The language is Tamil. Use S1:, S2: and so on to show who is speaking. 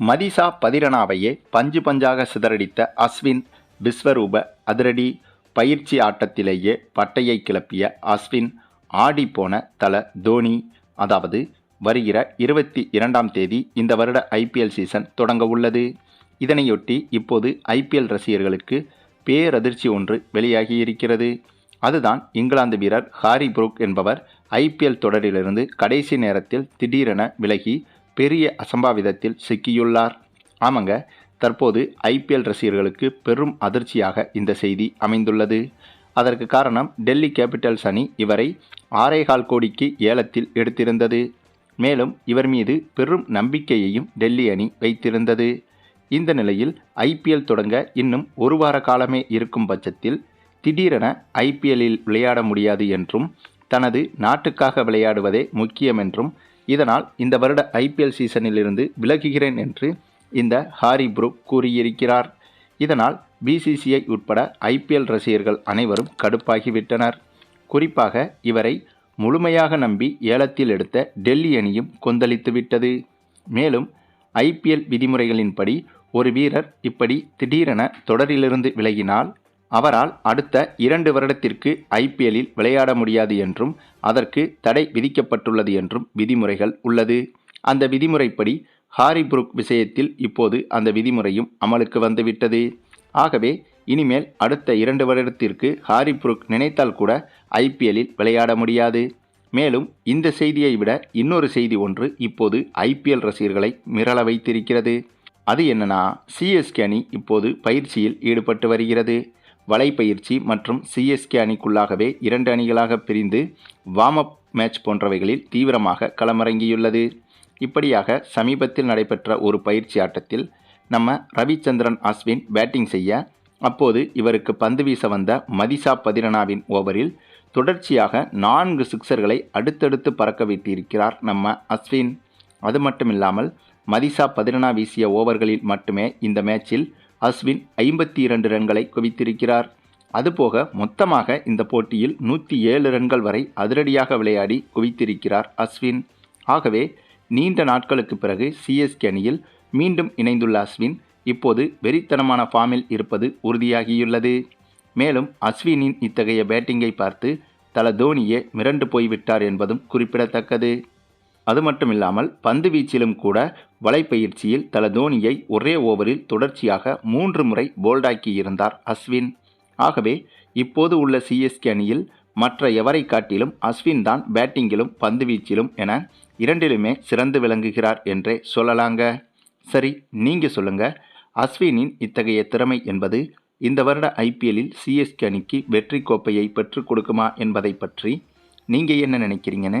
S1: மதிசா பதிரணாவையே பஞ்சு பஞ்சாக சிதறடித்த அஸ்வின் விஸ்வரூப அதிரடி பயிற்சி ஆட்டத்திலேயே பட்டையை கிளப்பிய அஸ்வின் ஆடிப்போன தல தோனி. அதாவது வருகிற இருபத்தி இரண்டாம் தேதி இந்த வருட ஐபிஎல் சீசன் தொடங்க உள்ளது. இதனையொட்டி இப்போது ஐபிஎல் ரசிகர்களுக்கு பேரதிர்ச்சி ஒன்று வெளியாகியிருக்கிறது அதுதான் இங்கிலாந்து வீரர் ஹாரி புரூக் என்பவர் ஐபிஎல் தொடரிலிருந்து கடைசி நேரத்தில் திடீரென விலகி பெரிய அசம்பாவிதத்தில் சிக்கியுள்ளார். ஆமாங்க தற்போது ஐபிஎல் ரசிகர்களுக்கு பெரும் அதிர்ச்சியாக இந்த செய்தி அமைந்துள்ளது. அதற்கு காரணம் டெல்லி கேபிட்டல்ஸ் அணி இவரை ஆறேகால் கோடிக்கு ஏலத்தில் எடுத்திருந்தது. மேலும் இவர் மீது பெரும் நம்பிக்கையையும் டெல்லி அணி வைத்திருந்தது. இந்த நிலையில் ஐபிஎல் தொடங்க இன்னும் ஒரு வார காலமே இருக்கும் பட்சத்தில் திடீரென ஐபிஎல்லில் விளையாட முடியாது என்றும் தனது நாட்டுக்காக விளையாடுவதே முக்கியம் என்றும் இதனால் இந்த வருட ஐபிஎல் சீசனிலிருந்து விலகுகிறேன் என்று இந்த ஹாரி புரூக் கூறியிருக்கிறார். இதனால் பிசிசிஐ உட்பட ஐபிஎல் ரசிகர்கள் அனைவரும் கடுப்பாகிவிட்டனர். குறிப்பாக இவரை முழுமையாக நம்பி ஏலத்தில் எடுத்த டெல்லி அணியும் கொந்தளித்துவிட்டது மேலும் ஐபிஎல் விதிமுறைகளின்படி ஒரு வீரர் இப்படி திடீரென தொடரிலிருந்து விலகினால் அவரால் அடுத்த இரண்டு வருடத்திற்கு ஐபிஎல்லில் விளையாட முடியாது என்றும் அதற்கு தடை விதிக்கப்பட்டுள்ளது என்றும் விதிமுறைகள் உள்ளது. அந்த விதிமுறைப்படி ஹாரிபுருக் விஷயத்தில் இப்போது அந்த விதிமுறையும் அமலுக்கு வந்துவிட்டது. ஆகவே இனிமேல் அடுத்த இரண்டு வருடத்திற்கு ஹாரி புரூக் நினைத்தால் கூட ஐபிஎல்லில் விளையாட முடியாது. மேலும் இந்த செய்தியை விட இன்னொரு செய்தி ஒன்று இப்போது ஐபிஎல் ரசிகர்களை மிரள வைத்திருக்கிறது. அது என்னன்னா சிஎஸ்கே அணி இப்போது பயிற்சியில் ஈடுபட்டு வருகிறது. வலைப்பயிற்சி மற்றும் சிஎஸ்கே அணிக்குள்ளாகவே இரண்டு அணிகளாக பிரிந்து வார்ம் அப் மேட்ச் போன்றவைகளில் தீவிரமாக களமிறங்கியுள்ளது. இப்படியாக சமீபத்தில் நடைபெற்ற ஒரு பயிற்சி ஆட்டத்தில் நம்ம ரவிச்சந்திரன் அஸ்வின் பேட்டிங் செய்ய அப்போது இவருக்கு பந்து வீச வந்த மதிசா பதிரனாவின் ஓவரில் தொடர்ச்சியாக நான்கு சிக்சர்களை அடுத்தடுத்து பறக்க வைத்திருக்கிறார் நம்ம அஸ்வின். அது மட்டுமில்லாமல் மதிசா பதிரனா வீசிய ஓவர்களில் மட்டுமே இந்த மேட்சில் அஸ்வின் ஐம்பத்தி இரண்டு ரன்களை குவித்திருக்கிறார். அதுபோக மொத்தமாக இந்த போட்டியில் நூற்றி ஏழு ரன்கள் வரை அதிரடியாக விளையாடி குவித்திருக்கிறார் அஸ்வின் ஆகவே நீண்ட நாட்களுக்கு பிறகு சிஎஸ்கே அணியில் மீண்டும் இணைந்துள்ள அஸ்வின் இப்போது வெறித்தனமான ஃபார்மில் இருப்பது உறுதியாகியுள்ளது. மேலும் அஸ்வினின் இத்தகைய பேட்டிங்கை பார்த்து தல தோனியே மிரண்டு போய்விட்டார் என்பதும் குறிப்பிடத்தக்கது. அது மட்டும் இல்லாமல் பந்து வீச்சிலும் கூட வலைப்பயிற்சியில் தல தோனியை ஒரே ஓவரில் தொடர்ச்சியாக மூன்று முறை போல்டாக்கி இருந்தார் அஸ்வின். ஆகவே இப்போது உள்ள சிஎஸ்கே அணியில் மற்ற எவரை காட்டிலும் அஸ்வின் தான் பேட்டிங்கிலும் பந்து வீச்சிலும் என இரண்டிலுமே சிறந்து விளங்குகிறார் என்றே சொல்லலாங்க. சரி நீங்கள் சொல்லுங்க. அஸ்வினின் இத்தகைய திறமை என்பது இந்த வருட ஐபிஎல்லில் சிஎஸ்கே அணிக்கு வெற்றி கோப்பையை பெற்றுக் கொடுக்குமா என்பதை பற்றி நீங்கள் என்ன நினைக்கிறீங்கன்னு